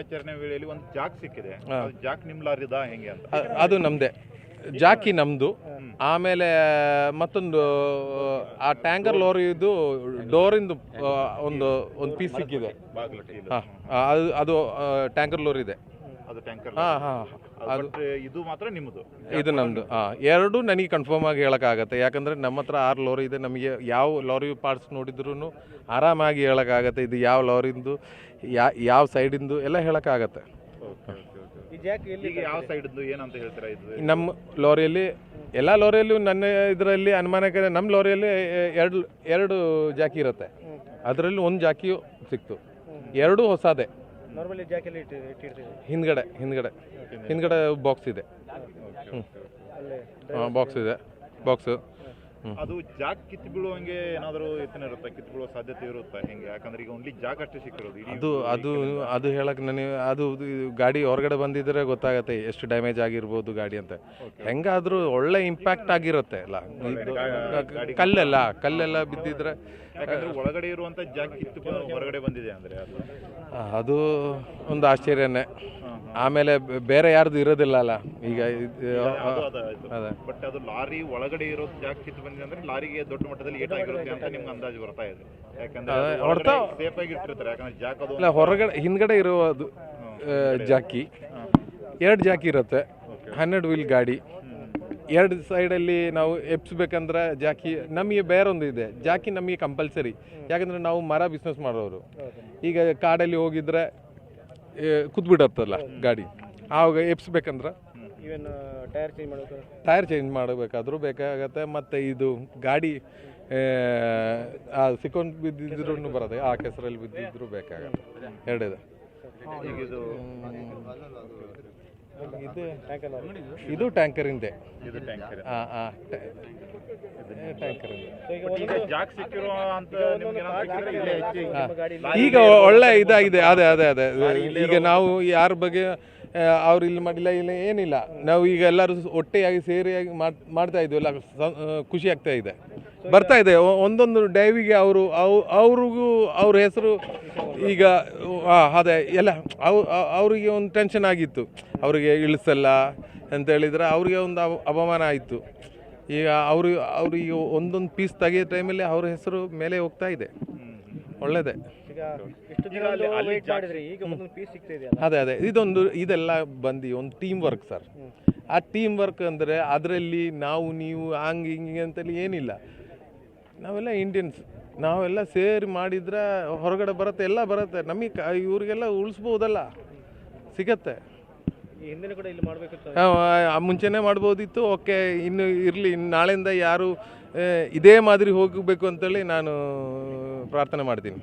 ಕಾರ್ಯಾಚರಣೆ ವೇಳೆಯಲ್ಲಿ ಒಂದು ಜಾಕ್ ಸಿಕ್ಕಿದೆ. ಜಾಕ್ ನಿಮ್ ಲಾರಿದ ಹೆಂಗೆ ಅಂತ. ಅದು ನಮ್ಮದೇ ಜಾಕಿ ನಮ್ದು. ಆಮೇಲೆ ಮತ್ತೊಂದು ಆ ಟ್ಯಾಂಕರ್ ಲೋರಿದು ಡೋರಿಂದು ಒಂದು ಒಂದು ಪೀಸ್ ಸಿಕ್ಕಿದೆ. ಅದು ಅದು ಟ್ಯಾಂಕರ್ ಲೋರಿ ಇದೆ ಅದು ಟ್ಯಾಂಕರ್ ಹಾಂ ಹಾಂ. ಅದು ಇದು ಮಾತ್ರ ನಿಮ್ಮದು. ಇದು ನಮ್ಮದು ಹಾಂ ಎರಡು ನನಗೆ ಕನ್ಫರ್ಮ್ ಆಗಿ ಹೇಳೋಕ್ಕಾಗತ್ತೆ. ಯಾಕಂದ್ರೆ ನಮ್ಮ ಹತ್ರ ಆರು ಲಾರಿ ಇದೆ. ನಮಗೆ ಯಾವ ಲಾರಿ ಪಾರ್ಟ್ಸ್ ನೋಡಿದ್ರೂ ಆರಾಮಾಗಿ ಹೇಳೋಕ್ಕಾಗತ್ತೆ. ಇದು ಯಾವ ಲಾರಿಂದು ಯಾ ಯಾವ ಸೈಡಿಂದು ಎಲ್ಲ ಹೇಳೋಕ್ಕಾಗತ್ತೆ. ಯಾವ ಸೈಡ್ ಏನಂತ ಹೇಳ್ತೀರಾ ಇದು ನಮ್ಮ ಲಾರಿಯಲ್ಲಿ ಎಲ್ಲ ಲಾರಿಯಲ್ಲೂ ನನ್ನ ಇದರಲ್ಲಿ ಅನುಮಾನಕ್ಕೆ ನಮ್ಮ ಲಾರಿಯಲ್ಲಿ ಎರಡು ಎರಡು ಜಾಕಿ ಇರುತ್ತೆ. ಅದರಲ್ಲಿ ಒಂದು ಜಾಕಿಯು ಸಿಕ್ತು. ಎರಡೂ ಹೊಸದೇ. ನಾರ್ಮಲಿ ಜಾಕ್ ಎಲ್ಲಿ ಇಟ್ಟು ಇಟ್ಟಿರ್ತೀವಿ. ಹಿಂದ್ಗಡೆ ಹಿಂದ್ಗಡೆ. ಹಿಂದ್ಗಡೆ ಬಾಕ್ಸ್ ಇದೆ. ಬಾಕ್ಸ್ ಇದೆ. ಬಾಕ್ಸು ಅದು ಜಾಕ್ ಕಿತ್ ಬೀಳುವಂಗೆ ಏನಾದರೂ ಎತ್ತನ ಇರುತ್ತೆ? ಕಿತ್ ಬೀಳೋ ಸಾಧ್ಯತೆ ಇರುತ್ತೆ ಹೆಂಗೆ? ಯಾಕಂದ್ರೆ ಈಗ ಓನ್ಲಿ ಜಾಕ್ ಅಷ್ಟೇ ಸಿಕ್ಕಿರೋದು ಅದು ಅದು ಅದು ಹೇಳಕ್ ನನಗೆ ಅದು ಇದು ಗಾಡಿ ಹೊರಗಡೆ ಬಂದಿದ್ರೆ ಗೊತ್ತಾಗತ್ತೆ ಎಷ್ಟು ಡ್ಯಾಮೇಜ್ ಆಗಿರ್ಬೋದು ಗಾಡಿ ಅಂತ. ಹೆಂಗಾದ್ರೂ ಒಳ್ಳೆ ಇಂಪ್ಯಾಕ್ಟ್ ಆಗಿರುತ್ತೆ ಅಲ್ಲ? ಇದು ಕಲ್ಲೆಲ್ಲ ಕಲ್ಲೆಲ್ಲ ಬಿದ್ದಿದ್ರೆ ಯಾಕಂದ್ರೆ ಒಳಗಡೆ ಇರುವಂತ ಜಾಕ್ ಕಿತ್ತು ಹೊರಗಡೆ ಬಂದಿದೆ ಅಂದ್ರೆ ಅದು. ಒಂದು ಆಶ್ಚರ್ಯನೇ. ಆಮೇಲೆ ಬೇರೆ ಯಾರ್ದು ಇರೋದಿಲ್ಲ ಅಲ್ಲ. ಈಗ ಬಟ್ ಅದು ಲಾರಿ ಒಳಗಡೆ ಇರೋ ಜಾಕ್ ಕಿತ್ತು ಬಂದಿದೆ ಅಂದ್ರೆ ಲಾರಿಗೆ ದೊಡ್ಡ ಮಟ್ಟದಲ್ಲಿ ಏಟಾಗಿರುತ್ತೆ ಅಂತ ನಿಮ್ಗೆ ಅಂದಾಜು ಬರ್ತಾ ಇದೆ. ಯಾಕಂದ್ರೆ ಸೇಫ್ ಆಗಿ ಇಟ್ಟಿರ್ತಾರೆ. ಯಾಕಂದ್ರೆ ಜಾಕ್ ಅದು ಇಲ್ಲ ಹೊರಗಡೆ ಹಿಂದ್ಗಡೆ ಇರೋದು ಜಾಕಿ. ಎರಡು ಜಾಕಿ ಇರುತ್ತೆ. ಹನ್ನೆರಡು ವೀಲ್ ಗಾಡಿ. ಎರಡು ಸೈಡಲ್ಲಿ ನಾವು ಎಪ್ಸ್ಬೇಕಂದ್ರೆ ಜಾಕಿ ನಮಗೆ ಬೇರೊಂದು ಇದೆ. ಜಾಕಿ ನಮಗೆ ಕಂಪಲ್ಸರಿ. ಯಾಕಂದರೆ ನಾವು ಮರ ಬಿಸ್ನೆಸ್ ಮಾಡೋರು. ಈಗ ಕಾಡಲ್ಲಿ ಹೋಗಿದ್ರೆ ಕುತ್ಬಿಡತ್ತಲ್ಲ ಗಾಡಿ. ಆವಾಗ ಎಪ್ಸ್ಬೇಕಂದ್ರೆ ಟೈರ್ ಚೇಂಜ್ ಮಾಡೋಕೆ ಟೈರ್ ಚೇಂಜ್ ಮಾಡಬೇಕಾದ್ರೂ ಬೇಕಾಗತ್ತೆ. ಮತ್ತು ಇದು ಗಾಡಿ ಆ, ಸಿಕ್ಕೊಂಡು ಬಿದ್ದಿದ್ರು ಬರುತ್ತೆ. ಆ ಕೆಸರಲ್ಲಿ ಬಿದ್ದಿದ್ರು ಬೇಕಾಗತ್ತೆ. ಎರಡಿದೆ ಈಗ ಇದು ಟ್ಯಾಂಕರ್ ಇದು ಟ್ಯಾಂಕರಿಂದೆ ಇದು ಟ್ಯಾಂಕರ್ ಹಾಂ ಹಾಂ ಟ್ಯಾಂಕರಿಂದೆ ಈಗ ಒಳ್ಳೆ ಇದಾಗಿದೆ. ಅದೇ ಅದೇ ಅದೇ. ಈಗ ನಾವು ಯಾರ ಬಗ್ಗೆ ಅವ್ರು ಇಲ್ಲಿ ಮಾಡಿಲ್ಲ ಇಲ್ಲ ಏನಿಲ್ಲ. ನಾವು ಈಗ ಎಲ್ಲರೂ ಒಟ್ಟೆಯಾಗಿ ಸೇರಿಯಾಗಿ ಮಾಡ್- ಮಾಡ್ತಾ ಇದ್ವಿ. ಎಲ್ಲ ಖುಷಿ ಆಗ್ತಾ ಇದೆ. ಬರ್ತಾ ಇದೆ. ಒಂದೊಂದು ಡೈವಿಗೆ ಅವರು ಅವ್ರಿಗೂ ಅವ್ರ ಹೆಸರು ಈಗ ಅದೇ ಎಲ್ಲ ಅವ್ ಅವ್- ಅವರಿಗೆ ಒಂದು ಟೆನ್ಷನ್ ಆಗಿತ್ತು. ಅವರಿಗೆ ಇಳಿಸಲ್ಲ ಅಂತ ಹೇಳಿದ್ರೆ ಅವರಿಗೆ ಒಂದು ಅವಮಾನ ಆಯಿತು. ಈಗ ಅವರು ಅವ್ರಿಗೆ ಒಂದೊಂದು ಪೀಸ್ ತೆಗೆಯೋ ಟೈಮಲ್ಲಿ ಅವ್ರ ಹೆಸರು ಮೇಲೆ ಹೋಗ್ತಾ ಇದೆ. ಒಳ್ಳೆಯದೇ ಈಗ ಇಷ್ಟು ದಿನ ವೇಟ್ ಮಾಡಿದ್ರಿ ಈಗ ಒಂದೊಂದು ಪೀಸ್ ಸಿಗ್ತಾ ಇದೆಯಲ್ಲ? ಅದೇ ಅದೇ. ಇದೊಂದು ಇದೆಲ್ಲ ಬಂದು ಒಂದು ಟೀಮ್ ವರ್ಕ್ ಸರ್ ಆ ಟೀಮ್ ವರ್ಕ್ ಅಂದರೆ ಅದರಲ್ಲಿ ನಾವು ನೀವು ಹಂಗೆ ಹಿಂಗೆ ಅಂತೇಳಿ ಏನಿಲ್ಲ. ನಾವೆಲ್ಲ ಇಂಡಿಯನ್ಸ್ ನಾವೆಲ್ಲ ಸೇರಿ ಮಾಡಿದ್ರೆ ಹೊರಗಡೆ ಬರುತ್ತೆ ಎಲ್ಲ ಬರುತ್ತೆ. ನಮಗೆ ಇವರಿಗೆಲ್ಲ ಉಳಿಸ್ಬೋದಲ್ಲ ಸಿಗತ್ತೆ. ಮುಂಚೆನೇ ಮಾಡ್ಬೋದಿತ್ತು ಓಕೆ ಇನ್ನು ಇರಲಿ ನಾಳೆಯಿಂದ ಯಾರು ಇದೇ ಮಾದರಿ ಹೋಗಬೇಕು ಅಂತೇಳಿ ನಾನು ಪ್ರಾರ್ಥನೆ ಮಾಡ್ತೀನಿ.